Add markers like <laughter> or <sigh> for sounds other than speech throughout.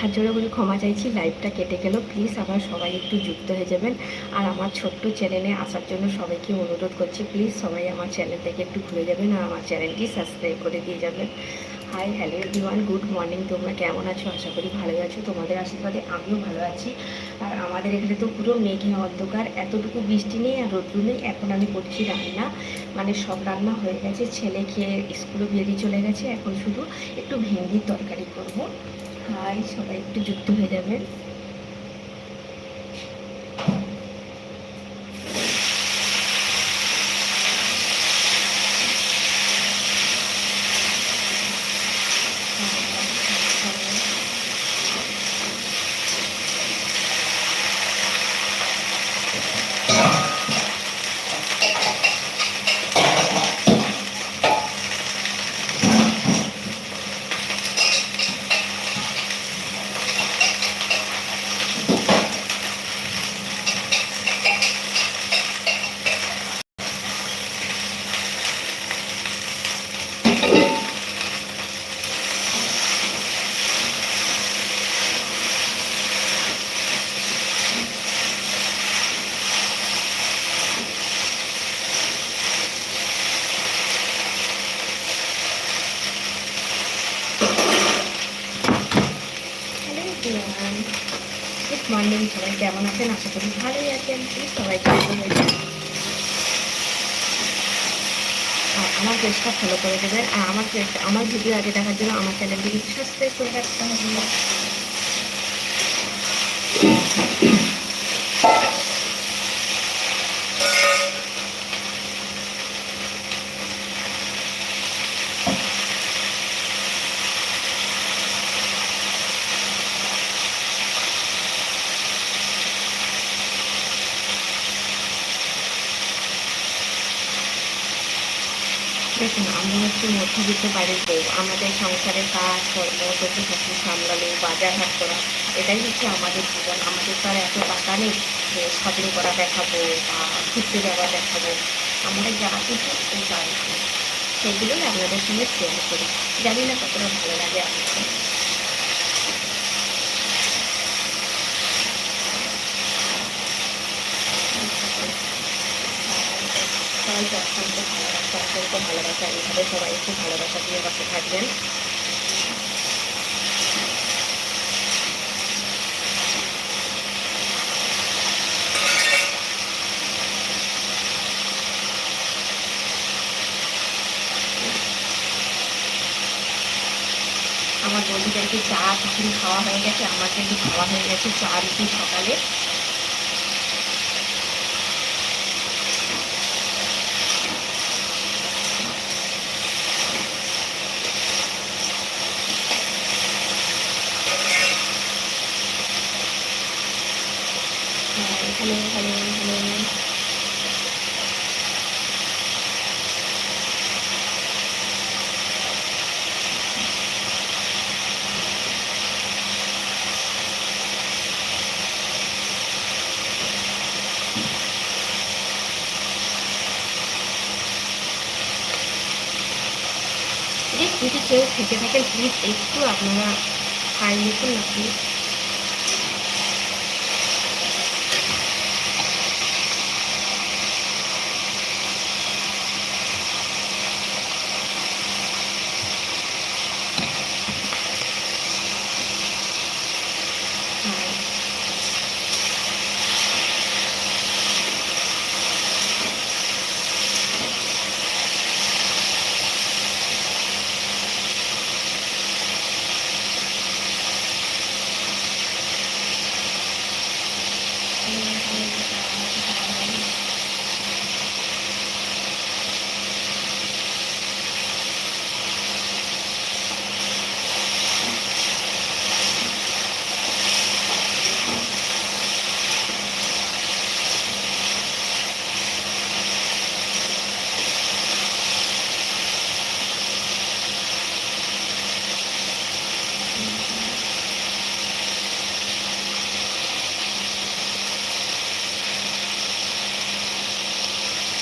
হাত জোড়া বলে ক্ষমা চাইছি লাইভটা কেটে গেল। প্লিজ আবার সবাই একটু যুক্ত হয়ে যাবেন। আর আমার ছোট্ট চ্যানেলে আসার জন্য সবাইকে অনুরোধ করছি, প্লিজ সবাই আমার চ্যানেল থেকে একটু ঘুরে যাবেন আর আমার চ্যানেলটি সাবস্ক্রাইব করে দিয়ে যাবেন। Hi hello everyone good morning তোমরা কেমন আছো? আশা করি ভালো আছো। তোমাদের আশীর্বাদে আমিও ভালো আছি। আর আমাদের এখানে তো পুরো মেঘে অন্ধকার, এতটুকু বৃষ্টি নেই আর রোদ্রু নেই, এখন আমি করছি রান্না। মানে সব রান্না হয়ে গেছে, ছেলে খেয়ে স্কুলে বেরিয়ে চলে গেছে, এখন শুধু একটু ভেন্ডির তরকারি করব। হাই সবাই একটু যুক্ত হয়ে যাবে হ্যালো এভরিওয়ান গুড মর্নিং সবাই কেমন আছেন আশা করি ভালোই আছেন সবাই আর আমার পেজটা ফলো করে দেবেন। আর আমার আমার ভিডিও আগে দেখার জন্য আমার চ্যানেলটিকে সাবস্ক্রাইব করে রাখতে হবে। দেখুন আমরা হচ্ছে মধ্যবিত্ত বাড়ির বউ আমাদের সংসারের কাজ, কর্ম শ্বশুর থাকি সামলানো, বাজার হাট করা, এটাই হচ্ছে আমাদের জীবন। আমাদের তো আর এত টাকা নেই যে শপিং করা দেখাবো বা ঘুরতে যাওয়া দেখাবো। আমরা যা কিছু সেই বাড়িতে সেগুলোই আপনাদের সঙ্গে শেয়ার করি। জানি না কতটা ভালো লাগে আপনাদের সবাইকে অত্যন্ত অত্যন্ত ভালোবাসা। এইভাবে সবাই একটু ভালোবাসা দিয়ে পাশে থাকবেন। আমার বন্ধুদেরকে চা টিফিন খাওয়া হয়ে গেছে আমার কিন্তু খাওয়া হয়ে গেছে, চা রুটি সকালে। ทางนู้นทางนู้นที่เชฟถึงจะให้กันพีทเอ็กซ์ตัวออกมาพายนี้ขึ้นมาที่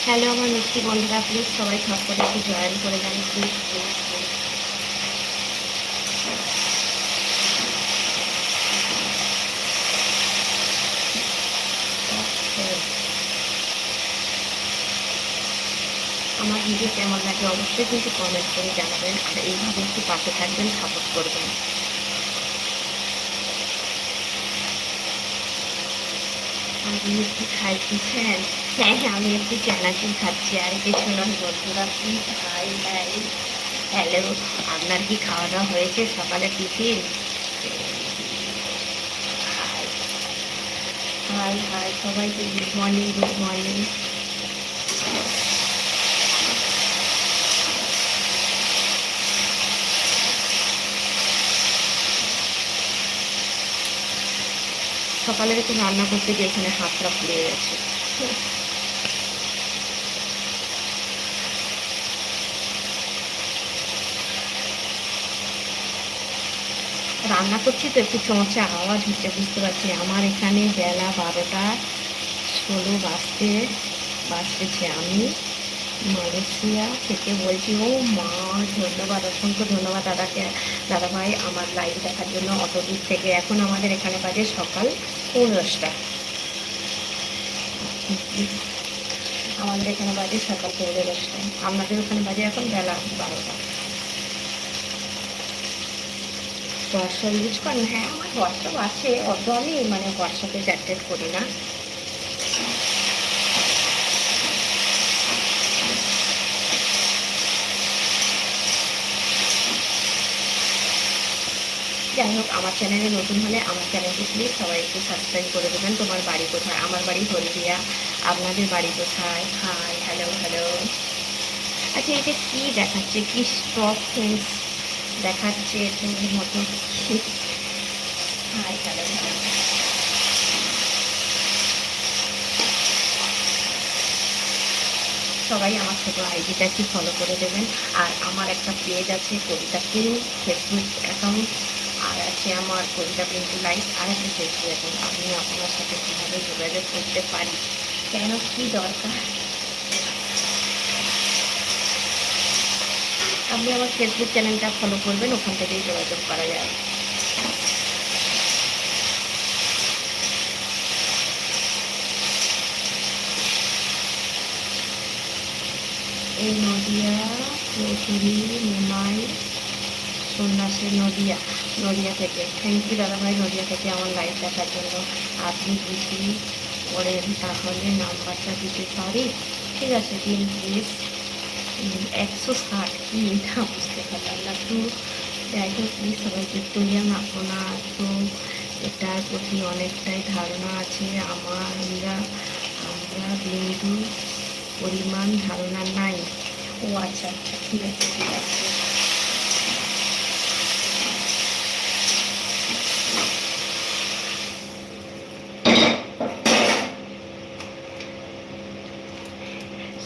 হ্যালো আমার মিষ্টি বন্ধুরা প্লিজ সবাই সকলে একটু জয়েন করে দেন প্লিজ প্লিজ আমার ভিডিও কেমন লাগে অবশ্যই কিন্তু কমেন্ট করে জানাবেন আর এইভাবে একটু পাশে থাকবেন সাপোর্ট করবেন একটু খাইতেছেন হ্যাঁ হ্যাঁ আমি একটু চানাচুর খাচ্ছি, আর কিছু নয় বন্ধুরা কি খাই হাই হ্যালো আপনার কি খাওয়া দাওয়া হয়েছে সকালে টিফিন হাই হাই সবাইকে গুড মর্নিং গুড মর্নিং সকালে একটু রান্না করতে গিয়ে এখানে হাতটা ফুলে গেছে। রান্না করছি তো, একটু চোঁচা আওয়াজ হচ্ছে, বুঝতে পারছি আমার এখানে বেলা বারোটা ষোলো বাজতে, বাজতেছে আমি। মালয়েশিয়া থেকে বলছি, ও মা, ধন্যবাদ, অসংখ্য ধন্যবাদ দাদাকে দাদা ভাই আমার লাইভ দেখার জন্য অত দূর থেকে। এখন আমাদের এখানে বাজে সকাল পৌনে দশটা আমাদের এখানে বাজে সকাল পৌনে দশটা আপনাদের ওখানে বাজে এখন বেলা বারোটা। হোয়াটসঅ্যাপ ইউজ করেন হ্যাঁ আমার হোয়াটসঅ্যাপ আছে, অত আমি মানে হোয়াটসঅ্যাপে চ্যাট করি না। যাই হোক, আমার চ্যানেলে নতুন হলে আমার চ্যানেলটি প্লিজ সবাই একটু সাবস্ক্রাইব করে দেবেন। তোমার বাড়ি কোথায়? আমার বাড়ি হলদিয়া। আপনাদের বাড়ি কোথায়? হাই হ্যালো হ্যালো আচ্ছা এটা কী দেখাচ্ছে? কি স্টক ফেন্স দেখাচ্ছে? তোমার মতো? হাই হ্যালো সবাই আমার ছোটো আইডিটা একটু ফলো করে দেবেন। আর আমার একটা পেজ আছে কবিতা প্রিন্ট ফেসবুক অ্যাকাউন্ট আছে আমার কবিতা আর একটা ফেসবুক অ্যাকাউন্ট আমি আপনার সাথে কীভাবে যোগাযোগ করতে পারি? কেন? কী দরকার? আপনি আমার ফেসবুক চ্যানেলটা ফলো করবেন, ওখান থেকেই যোগাযোগ করা যায় এই নদিয়া, চৌধুরী মেমাই সন্ন্যাসী নদিয়া নদিয়া থেকে। থ্যাংক ইউ দাদাভাই, নদিয়া থেকে আমার লাইভ দেখার জন্য। আপনি যদি করেন তাহলে নাম্বারটা দিতে পারি? ঠিক আছে, দিন প্লিজ একশো ষাট কি এটা বুঝতে পারলাম না। তো যাই হোক প্লিজ সবাই যুক্ত হইয়াম আপনার তো এটার প্রতি অনেকটাই ধারণা আছে। আমরা আমরা বিন্দু পরিমাণ ধারণা নাই। ও আচ্ছা আচ্ছা ঠিক আছে ঠিক আছে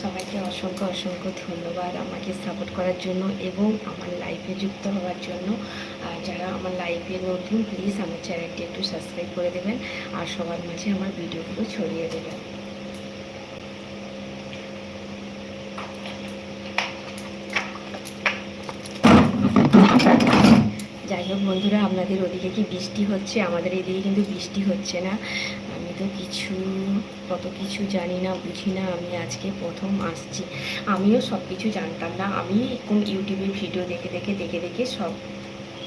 সবাইকে অসংখ্য ধন্যবাদ আমাকে সাপোর্ট করার জন্য এবং আমার লাইফে যুক্ত হওয়ার জন্য। আর যারা আমার লাইফে নতুন প্লিজ আমার চ্যানেলটি একটু সাবস্ক্রাইব করে দেবেন আর সবার মাঝে আমার ভিডিওগুলো ছড়িয়ে দেবেন। যাই হোক বন্ধুরা, আপনাদের ওদিকে কি বৃষ্টি হচ্ছে? আমাদের এদিকে কিন্তু বৃষ্টি হচ্ছে না। আমি তো কিছু, কত কিছু জানি না, বুঝি না, আমি আজকে প্রথম আসছি। আমিও সব কিছু জানতাম না। আমি কোন ইউটিউবে ভিডিও দেখে দেখে দেখে দেখে সব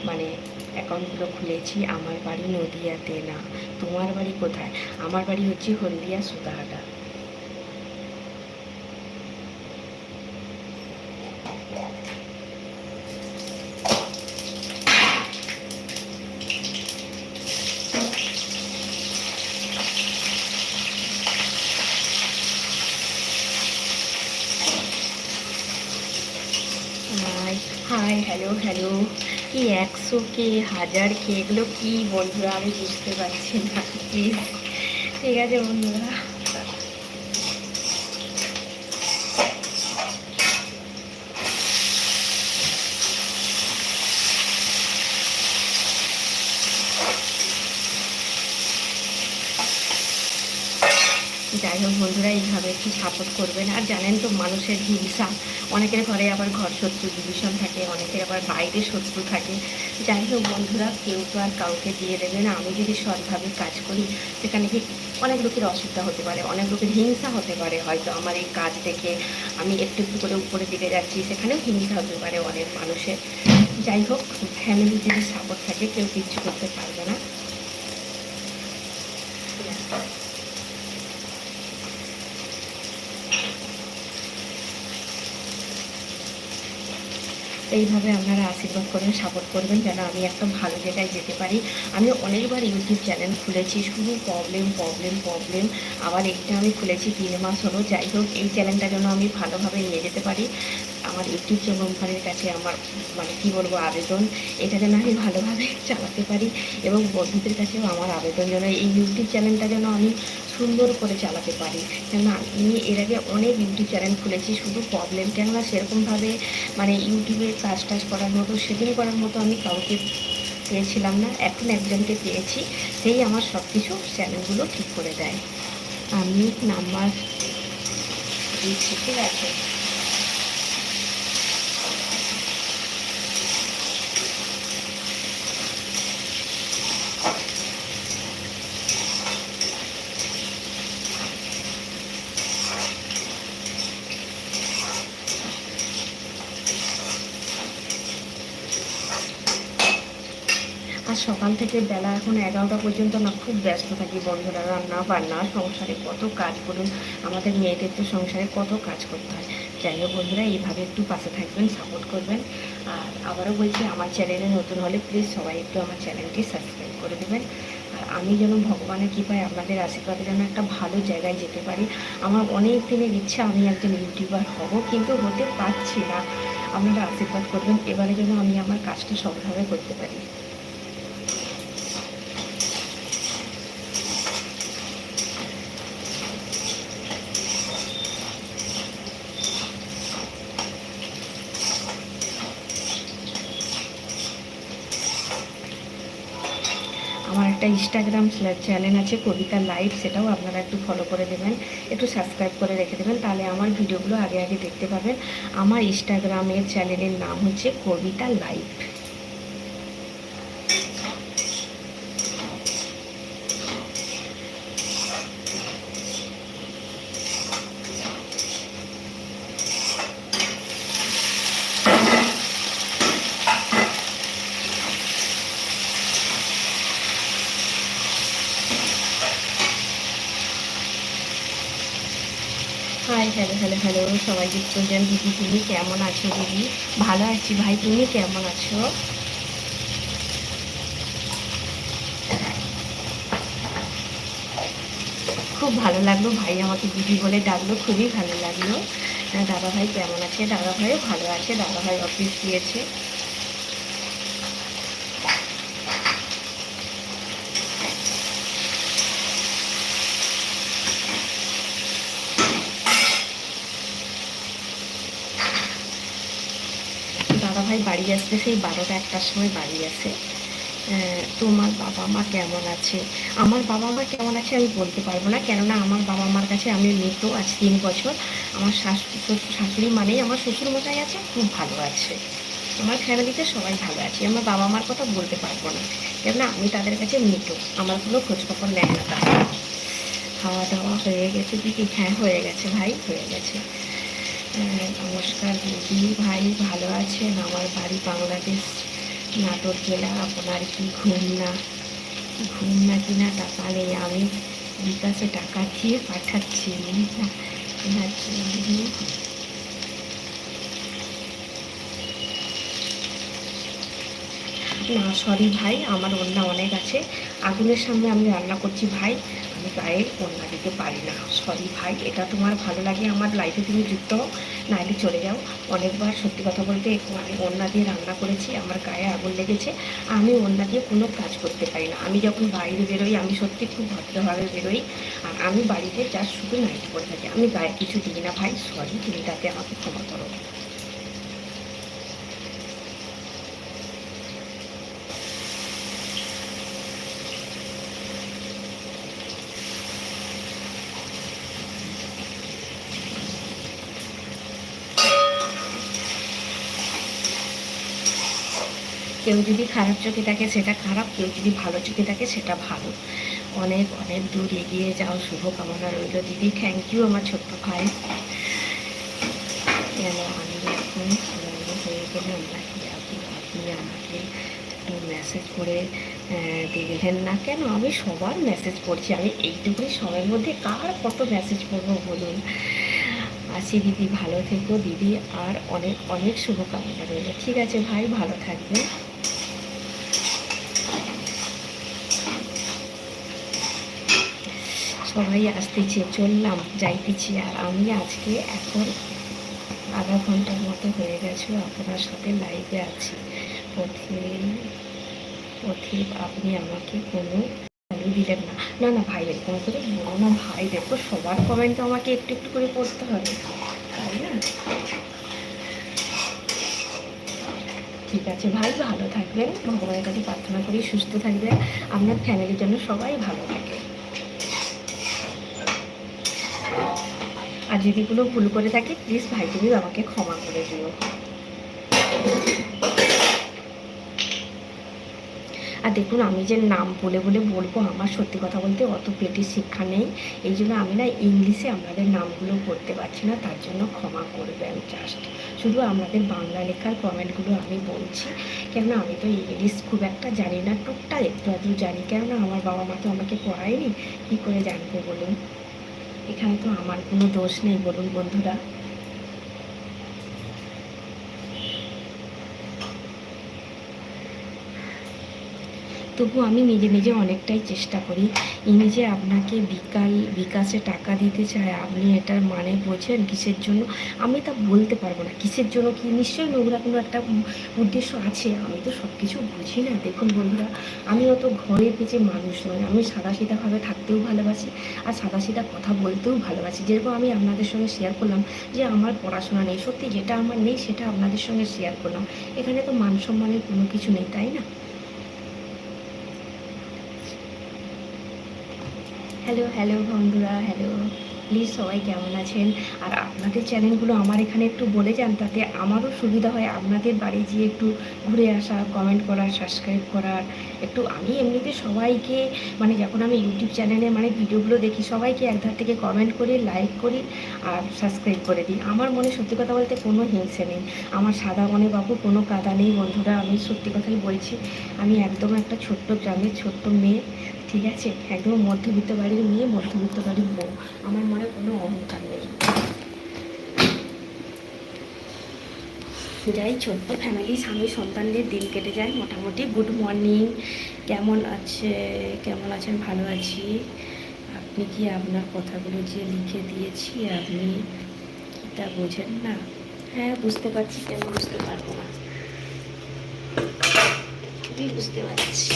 মানে অ্যাকাউন্টগুলো খুলেছি। আমার বাড়ি নদিয়াতে না। তোমার বাড়ি কোথায়? আমার বাড়ি হচ্ছে Haldia Sutahata. Hi, hello hello. কি একশো কে, হাজার কে, এগুলো কি বন্ধুরা? আমি বুঝতে পারছি না ঠিক আছে বন্ধুরা। যাই হোক বন্ধুরা, এইভাবে একটু সাপোর্ট করবেন। আর জানেন তো মানুষের হিংসা অনেকের ঘরে আবার ঘর শত্রু ডিভিশন থাকে, অনেকের আবার বাইরে শত্রু থাকে। যাই হোক বন্ধুরা, কেউ তো আর কাউকে দিয়ে দেবে না। আমি যদি সৎভাবে কাজ করি, সেখানে কি অনেক লোকের অসুবিধা হতে পারে, অনেক লোকের হিংসা হতে পারে। হয়তো আমার এই কাজ দেখে আমি একটু একটু করে উপরে দিকে যাচ্ছি, সেখানেও হিংসা হতে পারে অনেক মানুষের। যাই হোক ফ্যামিলি যদি সাপোর্ট থাকে, কেউ কিচ্ছু করতে পারবে না। এইভাবে আপনারা আশীর্বাদ করবেন, সাপোর্ট করবেন যেন আমি একটা ভালো জায়গায় যেতে পারি। আমি অনেকবার ইউটিউব চ্যানেল খুলেছি, শুধু প্রবলেম প্রবলেম প্রবলেম আবার একটা আমি খুলেছি তিন মাস হলো। যাই হোক, এই চ্যানেলটা যেন আমি ভালোভাবে নিয়ে যেতে পারি। আমার ইউটিউব কোম্পানির কাছে আমার মানে কী বলব, আবেদন। এটা যেন আমি ভালোভাবে <laughs> চালাতে পারি এবং বন্ধুদের কাছেও আমার আবেদন যেন এই ইউটিউব চ্যানেলটা যেন আমি সুন্দর করে চালাতে পারি। কেননা আমি এর আগে অনেক ইউটিউব চ্যানেল খুলেছি, শুধু প্রবলেম কেননা সেরকমভাবে মানে ইউটিউবে কাজ টাজ করার মতো সেটিং করার মতো আমি কাউকে পেয়েছিলাম না, এখন একজনকে পেয়েছি, সেই আমার সব কিছু চ্যানেলগুলো ঠিক করে দেয়। আমি নাম্বার ঠিক আছে আর সকাল থেকে বেলা এখন এগারোটা পর্যন্ত না খুব ব্যস্ত থাকি, বন্ধুরা, রান্না বান্না, সংসারে কত কাজ করুন, আমাদের মেয়েদের তো সংসারে কত কাজ করতে হয়। যাই হোক বন্ধুরা, এইভাবে একটু পাশে থাকবেন সাপোর্ট করবেন। আর আবারও বলছি, আমার চ্যানেলে নতুন হলে প্লিজ সবাই একটু আমার চ্যানেলটি সাবস্ক্রাইব করে দেবেন। আর আমি যেন ভগবানের কৃপায় আপনাদের আশীর্বাদে যেন একটা ভালো জায়গায় যেতে পারি। আমার অনেক দিনের ইচ্ছা, আমি একজন ইউটিউবার হব, কিন্তু হতে পারছি না। আপনারা আশীর্বাদ করবেন, এবারে যেন আমি আমার কাজটা সবভাবে করতে পারি আমার একটা ইনস্টাগ্রাম চ্যানেল আছে, কবিতা লাইভ সেটাও আপনারা একটু ফলো করে দেবেন। একটু সাবস্ক্রাইব করে রেখে দেবেন, তাহলে আমার ভিডিওগুলো আগে আগে দেখতে পাবেন। আমার ইনস্টাগ্রামের চ্যানেলের নাম হচ্ছে Kabita live hi hello hello hello সবাই দেখছেন দিদি তুমি কেমন আছো দিদি? ভালো আছি ভাই তুমি কেমন আছো? খুব ভালো লাগল ভাই আমাকে দিদি বলে ডাকলো খুবই ভালো লাগল। হ্যাঁ, দাদা ভাই কেমন আছে? দাদা ভাইও ভালো আছে দাদা ভাই অফিস গিয়েছে। দাদাভাই বাড়ি আসবে সেই বারোটা একটার সময় বাড়ি আসে। তোমার বাবা মা কেমন আছে? আমার বাবা মা কেমন আছে আমি বলতে পারব না, কেননা আমার বাবা মার কাছে আমি মৃত আজ তিন বছর। আমার শাশুড়ি মানেই আমার শ্বশুর মশাই আছে, খুব ভালো আছে। আমার ফ্যামিলিতে সবাই ভালো আছে, আমার বাবা মার কথা বলতে পারব না, কেননা আমি তাদের কাছে মৃত, আমার কোনো খোঁজখবর নেয় না তারা। খাওয়া দাওয়া হয়ে গেছে, দিদি হ্যাঁ হয়ে গেছে, ভাই, হয়ে গেছে। নমস্কার দিদি। ভাই ভালো আছেন? আমার বাড়ি বাংলাদেশ। নাটোর জেলা। আপনার কি ঘুম না? ঘুম না কিনা টাকা নেই আমি বিকাশে টাকা দিয়ে পাঠাচ্ছি। না না না সরি ভাই, আমার অন্য অনেক আছে। আগুনের সামনে আমি রান্না করছি ভাই। গায়ে অন্যা দিতে পারি না। সরি ভাই, এটা তোমার ভালো লাগে, আমার লাইফে তুমি যুক্ত হও নাহলে চলে যাও। অনেকবার সত্যি কথা বলতে আমি অন্যা দিয়ে রান্না করেছি, আমার গায়ে আগুন লেগেছে। আমি অন্যা দিয়ে কোনো কাজ করতে পারি না। আমি যখন বাইরে বেরোই, আমি সত্যি খুব ভদ্রভাবে বেরোই। আর আমি বাড়িতে যা শুধু নাইট করে থাকি। আমি গায়ে কিছু দিই না ভাই। সরি তুমি তাতে আমাকে ক্ষমা করো। কেউ যদি খারাপ চোখে থাকে সেটা খারাপ, কেউ যদি ভালো চোখে থাকে সেটা ভালো। অনেক অনেক দূর এগিয়ে যাও, শুভকামনা রইল দিদি। থ্যাংক ইউ আমার ছোট্ট ভাই। কেন আমি এখন হয়ে গেলাম। নাকি আপনি আপনি আমাকে একটু মেসেজ করে দিলেন না কেন? আমি সবার মেসেজ পড়ছি আমি এইটুকুই সময়ের মধ্যে কার কত মেসেজ করব বলুন? আছি দিদি, ভালো থেকো দিদি। আর অনেক অনেক শুভকামনা রইল। ঠিক আছে ভাই, ভালো থাকবে সবাই আসতেছে, চললাম, যাইতেছি। আর আমি আজকে এখন আধা ঘণ্টার মতো হয়ে গেছে আপনার সাথে লাইভে আছি। পথে পথে আপনি আমাকে কোনো ভ্যালু দিলেন না। না না, ভাই, এরকম করে বলো না, ভাই, দেখো, সবার কমেন্ট তো আমাকে একটু একটু করে পড়তে হবে। তাই না? ঠিক আছে, ভাই, ভালো থাকবেন। ভগবানের কাছে প্রার্থনা করি, সুস্থ থাকবেন। আপনার ফ্যামিলির জন্য সবাই ভালো থাকে। আর যদি কোনো ভুল করে থাকি প্লিজ ভাই, তুমি আমাকে ক্ষমা করে দিও। আর দেখুন, আমি যে নাম বলে বলে বলব, আমার সত্যি কথা বলতে অত পেটি শিক্ষা নেই। এই জন্য আমি না ইংলিশে আমাদের নামগুলো পড়তে পারছি না, তার জন্য ক্ষমা করবেন জাস্ট শুধু আমাদের বাংলা লেখার কমেন্টগুলো আমি বলছি। কেননা আমি তো ইংলিশ খুব একটা জানি না, টুকটাক একটু আধটু জানি। কেননা আমার বাবা মা তো আমাকে পড়ায়নি, কী করে জানব বলুন? এখানে তো আমার কোনো দোষ নেই বলুন বন্ধুরা। তবু আমি নিজে নিজে অনেকটাই চেষ্টা করি। ইনি যে আপনাকে বিকাল, বিকাশে টাকা দিতে চায়, আপনি এটার মানে বোঝেন কিসের জন্য? আমি তা বলতে পারব না। কিসের জন্য কি? নিশ্চয়ই নোংরা কোনো একটা উদ্দেশ্য আছে। আমি তো সব কিছু বুঝি না। দেখুন বন্ধুরা, আমি অত ঘরে পেঁচে মানুষ নয় আমি সাদাসিধাভাবে থাকতেও ভালোবাসি আর সাদাসিধা কথা বলতেও ভালোবাসি। যেরকম আমি আপনাদের সঙ্গে শেয়ার করলাম যে আমার পড়াশোনা নেই। সত্যি যেটা আমার নেই, সেটা আপনাদের সঙ্গে শেয়ার করলাম। এখানে তো মান সম্মানের কোনো কিছু নেই, তাই না? হ্যালো হ্যালো বন্ধুরা হ্যালো প্লিজ সবাই কেমন আছেন? আর আপনাদের চ্যানেলগুলো আমার এখানে একটু বলে যান, তাতে আমারও সুবিধা হয় আপনাদের বাড়ি গিয়ে একটু ঘুরে আসা কমেন্ট করার সাবস্ক্রাইব করার একটু আমি এমনিতে সবাইকে মানে যখন আমি ইউটিউব চ্যানেলে মানে ভিডিওগুলো দেখি, সবাইকে একধার থেকে কমেন্ট করি লাইক করি আর সাবস্ক্রাইব করে দিই। আমার মনে সত্যি কথা বলতে কোনো হিংসে নেই। আমার সাদা মনে বাবু, কোনো কাদা নেই বন্ধুরা। আমি সত্যি কথাই বলছি, আমি একদম একটা ছোট্ট গ্রামের ছোট্ট মেয়ে। ঠিক আছে? একদম মধ্যবিত্ত বাড়ির মেয়ে, মধ্যবিত্ত বাড়ির বউ। আমার মনে কোনো অহংকার নেই। যাই ছোট্ট ফ্যামিলি স্বামী সন্তানদের দিন কেটে যায় মোটামুটি। গুড মর্নিং কেমন আছে? কেমন আছেন? ভালো আছি। আপনি কি আপনার কথাগুলো যে লিখে দিয়েছি, আপনি কি তা বোঝেন না? হ্যাঁ বুঝতে পারছি। কেন বুঝতে পারব না? বুঝতে পারছি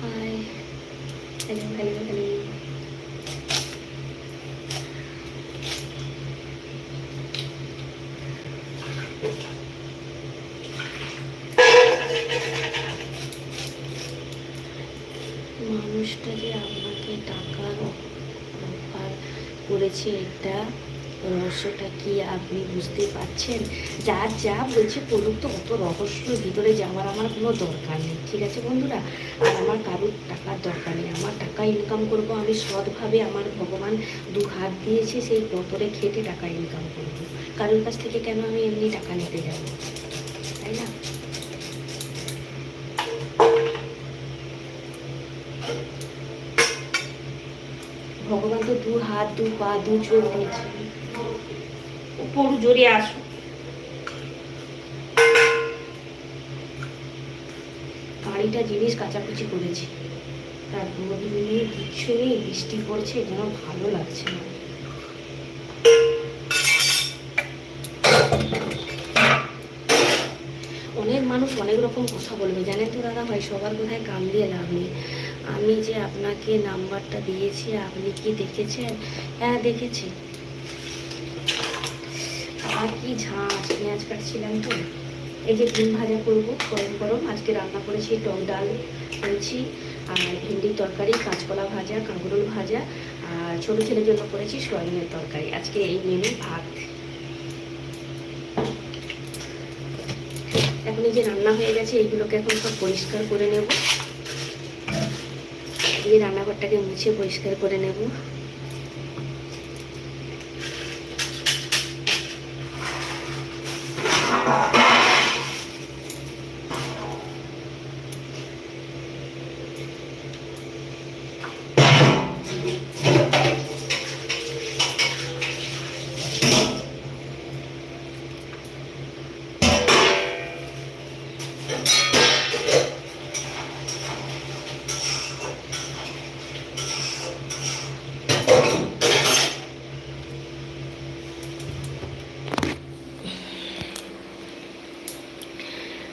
হাই হ্যালো হ্যালো হ্যালো মানুষটা যে আপনাকে টাকার অফার করেছে এটা রহস্যটা কি আপনি বুঝতে পারছেন? যার যা বলছে করুক তো, অত রহস্যের ভিতরে যাওয়ার আমার কোনো দরকার নেই, ঠিক আছে বন্ধুরা? আর আমার কারোর টাকার দরকার নেই, আমার টাকা ইনকাম করব আমি সৎভাবে আমার ভগবান দু হাত দিয়েছে, সেই পতরে খেটে টাকা ইনকাম করব। কারোর কাছ থেকে কেন আমি এমনি টাকা নিতে যাব? তাই না? ভগবান তো দু হাত, দু পা, দু চোখ দিয়েছে। উপর জড়িয়ে আসো গাড়িটা জিনিস কাচাকুচি করেছি। তার নেই, কিচ্ছু নেই, বৃষ্টি পড়ছে, যেন ভালো লাগছে না। অনেক মানুষ অনেক রকম কথা বলবে। জানেন তো দাদা ভাই, সবার কোথায় কান দিয়ে লাভ নেই। আমি যে আপনাকে নাম্বারটা দিয়েছি, আপনি কি দেখেছেন? হ্যাঁ দেখেছি। আর কি ঝাঁজ, পেঁয়াজ কাটছিলাম তো। এই যে ডিম ভাজা করব, গরম গরম। আজকে রান্না করেছি টক ডাল করেছি, আর ভেন্ডির তরকারি, কাঁচকলা ভাজা, কাঁকরোল ভাজা, আর ছোটো ছেলের জন্য করেছি সয়াবিনের তরকারি। আজকে এই মেনু ভাত। এখন এই যে রান্না হয়ে গেছে, এইগুলোকে এখন সব পরিষ্কার করে নেব। এই রান্নাঘরটাকে মুছে পরিষ্কার করে নেব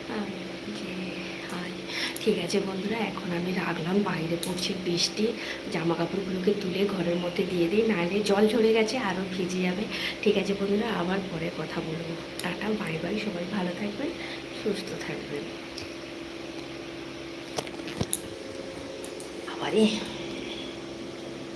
আম, যে হাই ঠিক আছে বন্ধুরা, এখন আমি রাখলাম, বাইরে পড়ছে বৃষ্টি জামা কাপড়গুলোকে তুলে ঘরের মধ্যে দিয়ে দিই, নাহলে জল ঝরে গেছে আরও ভিজে যাবে। ঠিক আছে বন্ধুরা, আবার পরে কথা বলব। টাটা, বাই বাই, সবাই ভালো থাকবেন, সুস্থ থাকবেন। আবারে।